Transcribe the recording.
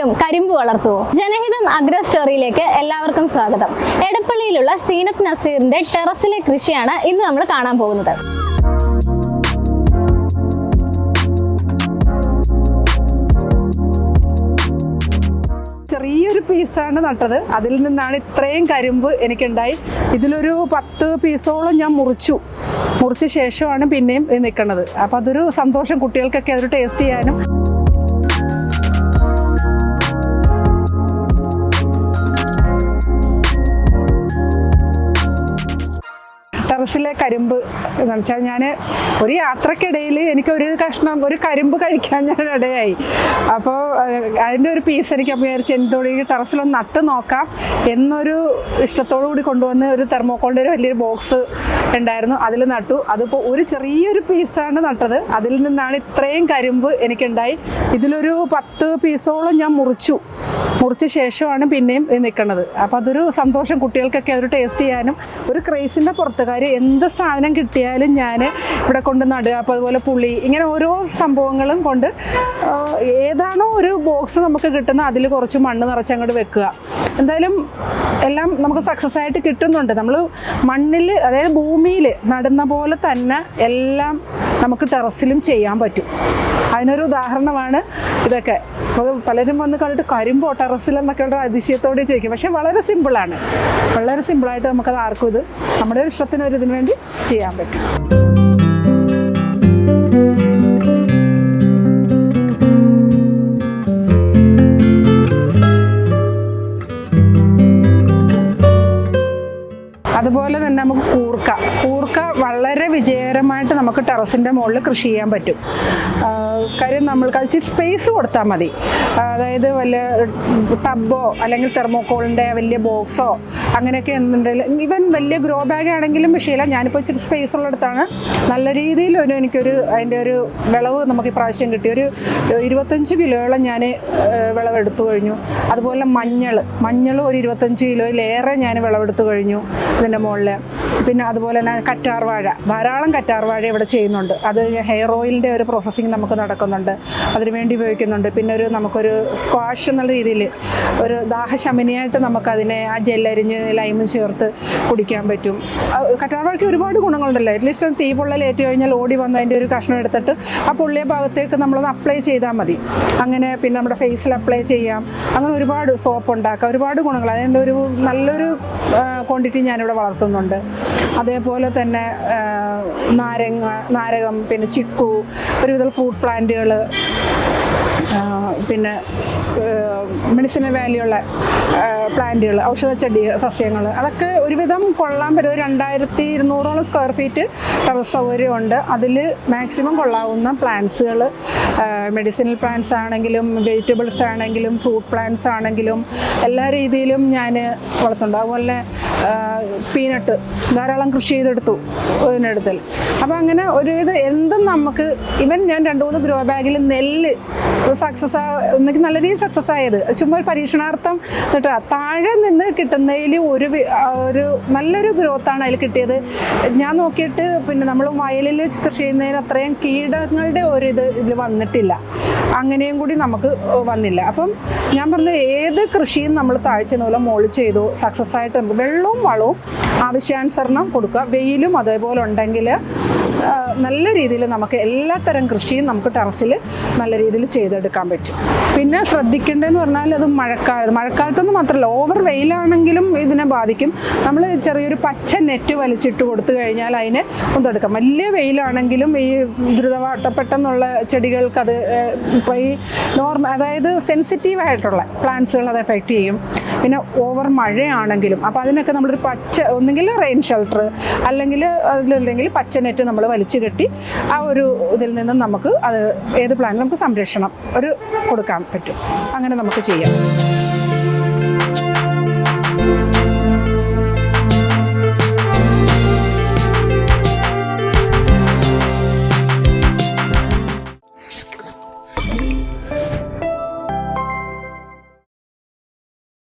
ആരെങ്കിലും കരിമ്പ് വളർത്തുവോ? ജനഹിതം അഗ്ര സ്റ്റോറിയിലേക്ക് എല്ലാവർക്കും സ്വാഗതം. എടപ്പള്ളിയിലുള്ള സീനത്ത് നസീറിന്റെ ടെറസിലെ കൃഷിയാണ് ഇന്ന് നമ്മൾ കാണാൻ പോകുന്നത്. ചെറിയൊരു പീസാണ് നട്ടത്. അതിൽ നിന്നാണ് ഇത്രയും കരിമ്പ് എനിക്കുണ്ടായി. ഇതിലൊരു പത്ത് പീസോളം ഞാൻ മുറിച്ചു. മുറിച്ച ശേഷമാണ് പിന്നെയും നിൽക്കുന്നത്. അപ്പം അതൊരു സന്തോഷം കുട്ടികൾക്കൊക്കെ അതൊരു ടേസ്റ്റ് ചെയ്യാനും. ടെറസിലെ കരിമ്പ് എന്ന് വെച്ചാൽ ഞാൻ ഒരു യാത്രക്കിടയിൽ എനിക്ക് ഒരു കഷ്ണം ഒരു കരിമ്പ് കഴിക്കാൻ ഞാൻ ഇടയായി. അപ്പോൾ അതിന്റെ ഒരു പീസ് എനിക്ക് അപ്പോൾ വിചാരിച്ചു എന്തുകൊണ്ട് ഈ ടെറസിലൊന്ന് നട്ട് നോക്കാം. എന്നൊരു ഇഷ്ടത്തോടു കൂടി കൊണ്ടുവന്ന് ഒരു തെർമോക്കോളിന്റെ ഒരു വലിയൊരു ബോക്സ് ഉണ്ടായിരുന്നു. അതിൽ നട്ടു. അതിപ്പോൾ ഒരു ചെറിയൊരു പീസാണ് നട്ടത്. അതിൽ നിന്നാണ് ഇത്രയും കരിമ്പ് എനിക്കുണ്ടായി. ഇതിലൊരു പത്ത് പീസോളം ഞാൻ മുറിച്ചു. മുറിച്ച ശേഷമാണ് പിന്നെയും നിൽക്കുന്നത് അപ്പോൾ അതൊരു സന്തോഷം കുട്ടികൾക്കൊക്കെ അതൊരു ടേസ്റ്റ് ചെയ്യാനും. ഒരു ക്രേസിന്റെ പുറത്ത് കാര്യം എന്ത് സാധനം കിട്ടിയാലും ഞാൻ ഇവിടെ കൊണ്ട് നടുക. അപ്പോൾ അതുപോലെ പുളി ഇങ്ങനെ ഓരോ സംഭവങ്ങളും കൊണ്ട് ഏതാണോ ഒരു ബോക്സ് നമുക്ക് കിട്ടുന്ന അതിൽ കുറച്ച് മണ്ണ് നിറച്ച് അങ്ങോട്ട് വെക്കുക. എന്തായാലും എല്ലാം നമുക്ക് സക്സസ് ആയിട്ട് കിട്ടുന്നുണ്ട്. നമ്മൾ മണ്ണിൽ അതായത് ഭൂമിയിൽ നടുന്ന പോലെ തന്നെ എല്ലാം നമുക്ക് ടെറസിലും ചെയ്യാൻ പറ്റും. അതിനൊരു ഉദാഹരണമാണ് ഇതൊക്കെ. അപ്പോൾ പലരും വന്ന് കണ്ടിട്ട് കരിമ്പോ ടെറസിലെന്നൊക്കെ ഉള്ള അതിശയത്തോടെ ചോദിക്കും. പക്ഷേ വളരെ സിമ്പിളാണ് വളരെ സിമ്പിളായിട്ട് നമുക്കത് ആർക്കും ഇത് നമ്മുടെ ഒരു ഇതിനു വേണ്ടി ചെയ്യാൻ പറ്റും. അതുപോലെ തന്നെ നമുക്ക് കൂർക്ക. കൂർക്ക വളരെ വിജയകരമായിട്ട് നമുക്ക് ടെറസിന്റെ മുകളിൽ കൃഷി ചെയ്യാൻ പറ്റും. ആ, കാര്യം നമ്മൾ കഴിച്ച് സ്പേസ് കൊടുത്താൽ മതി. അതായത് വലിയ ടബോ അല്ലെങ്കിൽ തെർമോക്കോളിന്റെ വലിയ ബോക്സോ അങ്ങനെയൊക്കെ എന്തുണ്ടെങ്കിലും ഈവൻ വലിയ ഗ്രോ ബാഗ് ആണെങ്കിലും വിഷയമില്ല. ഞാനിപ്പോൾ ഇച്ചിരി സ്പേസ് ഉള്ളിടത്താണ്. നല്ല രീതിയിൽ ഒരു എനിക്കൊരു അതിന്റെ ഒരു വിളവ് നമുക്ക് ഇപ്രാവശ്യം കിട്ടി. ഒരു ഇരുപത്തഞ്ച് കിലോയോളം ഞാൻ വിളവെടുത്തു കഴിഞ്ഞു. അതുപോലെ മഞ്ഞൾ മഞ്ഞൾ ഒരു ഇരുപത്തഞ്ച് കിലോയിലേറെ ഞാൻ വിളവെടുത്തു കഴിഞ്ഞു ഇതിന്റെ മുകളിൽ പിന്നെ അതുപോലെ തന്നെ കറ്റാർവാഴ ധാരാളം കറ്റാർവാഴ ഇവിടെ ചെയ്യുന്നുണ്ട്. അത് ഹെയർ ഓയിലിന്റെ ഒരു പ്രോസസ്സിങ് നമുക്ക് നടക്കുന്നുണ്ട്. അതിനു വേണ്ടി ഉപയോഗിക്കുന്നുണ്ട്. പിന്നെ ഒരു നമുക്കൊരു സ്ക്വാഷ് എന്നുള്ള രീതിയിൽ ഒരു ദാഹശമനിയായിട്ട് നമുക്കതിനെ ആ ജെല്ലരിഞ്ഞ് ലൈമും ചേർത്ത് കുടിക്കാൻ പറ്റും. കറ്റാർവാഴയ്ക്ക് കറ്റാർ വാഴയ്ക്ക് ഒരുപാട് ഗുണങ്ങളുണ്ടല്ലോ. അറ്റ്ലീസ്റ്റ് തീ ഏറ്റു കഴിഞ്ഞാൽ ഓടി വന്ന് അതിന്റെ ഒരു കഷ്ണം എടുത്തിട്ട് ആ പൊള്ളിയ ഭാഗത്തേക്ക് നമ്മളൊന്ന് അപ്ലൈ ചെയ്താൽ മതി. അങ്ങനെ പിന്നെ നമ്മുടെ ഫേസിൽ അപ്ലൈ ചെയ്യാം. അങ്ങനെ ഒരുപാട് സോപ്പ് ഉണ്ടാക്കാം. ഒരുപാട് ഗുണങ്ങൾ. അതിന്റെ ഒരു നല്ലൊരു ക്വാണ്ടിറ്റി ഞാനിവിടെ വളർത്തുന്നുണ്ട്. അതേപോലെ തന്നെ നാരങ്ങ നാരകം പിന്നെ ചിക്കു ഒരുവിധം ഫ്രൂട്ട് പ്ലാന്റുകൾ പിന്നെ മെഡിസിനൽ വാല്യുള്ള പ്ലാന്റുകൾ ഔഷധച്ചെടി സസ്യങ്ങൾ അതൊക്കെ ഒരുവിധം കൊള്ളാൻ പറ്റും. ഒരു രണ്ടായിരത്തി ഇരുന്നൂറോളം സ്ക്വയർ ഫീറ്റ് ടെറസ് സൗകര്യമുണ്ട് അതിൽ മാക്സിമം കൊള്ളാവുന്ന പ്ലാന്റ്സുകൾ മെഡിസിനൽ പ്ലാന്റ്സ് ആണെങ്കിലും വെജിറ്റബിൾസ് ആണെങ്കിലും ഫ്രൂട്ട് പ്ലാന്റ്സ് ആണെങ്കിലും എല്ലാ രീതിയിലും ഞാൻ വളർത്തുന്നുണ്ട്. അതുപോലെ പീനട്ട് ധാരാളം കൃഷി ചെയ്തെടുത്തു ഇതിനടുത്തിൽ. അപ്പം അങ്ങനെ ഒരു ഇത് എന്തും നമുക്ക് ഇവൻ ഞാൻ രണ്ട് മൂന്ന് ഗ്രോ ബാഗിൽ നെല്ല് സക്സസ് എനിക്ക് നല്ല രീതിയിൽ സക്സസ് ആയത്. ചുമ്മാ ഒരു പരീക്ഷണാർത്ഥം എന്നിട്ട് താഴെ നിന്ന് കിട്ടുന്നതിൽ ഒരു ഒരു നല്ലൊരു ഗ്രോത്താണ് അതിൽ കിട്ടിയത്. ഞാൻ നോക്കിയിട്ട് പിന്നെ നമ്മൾ വയലിൽ കൃഷി ചെയ്യുന്നതിന് അത്രയും കീടങ്ങളുടെ ഒരു ഇത് ഇതിൽ വന്നിട്ടില്ല. അങ്ങനെയും കൂടി നമുക്ക് വന്നില്ല. അപ്പം ഞാൻ പറഞ്ഞത് ഏത് കൃഷിയും നമ്മൾ താഴ്ച മൂലം മോൾ ചെയ്തു സക്സസ് ആയിട്ട് നമുക്ക് വെള്ളവും വളവും ആവശ്യാനുസരണം കൊടുക്കുക. വെയിലും അതേപോലെ ഉണ്ടെങ്കിൽ നല്ല രീതിയിൽ നമുക്ക് എല്ലാത്തരം കൃഷിയും നമുക്ക് ടെറസിൽ നല്ല രീതിയിൽ ചെയ്തെടുക്കാൻ പറ്റും. പിന്നെ ശ്രദ്ധിക്കേണ്ടതെന്ന് പറഞ്ഞാൽ അത് മഴക്കാലത്ത് മഴക്കാലത്തൊന്നും മാത്രമല്ല ഓവർ വെയിലാണെങ്കിലും ഇതിനെ ബാധിക്കും. നമ്മൾ ചെറിയൊരു പച്ച നെറ്റ് വലിച്ചിട്ട് കൊടുത്തു കഴിഞ്ഞാൽ അതിനെ ഒന്നെടുക്കാം. വലിയ വെയിലാണെങ്കിലും ഈ ദ്രുതവാട്ട പെട്ടെന്നുള്ള ചെടികൾക്ക് അത് ഇപ്പോൾ ഈ നോർമൽ അതായത് സെൻസിറ്റീവ് ആയിട്ടുള്ള പ്ലാന്റ്സുകൾ അത് എഫക്റ്റ് ചെയ്യും. പിന്നെ ഓവർ മഴയാണെങ്കിലും അപ്പോൾ അതിനൊക്കെ നമ്മളൊരു പച്ച ഒന്നുകിൽ റെയിൻ ഷെൽട്ടർ അല്ലെങ്കിൽ അതിലുണ്ടെങ്കിൽ പച്ച നെറ്റ് നമ്മൾ വലിച്ചു കെട്ടി ആ ഒരു ഇതിൽ നിന്നും നമുക്ക് അത് ഏത് പ്ലാൻ നമുക്ക് സംരക്ഷണം ഒരു കൊടുക്കാൻ പറ്റും. അങ്ങനെ നമുക്ക് ചെയ്യാം.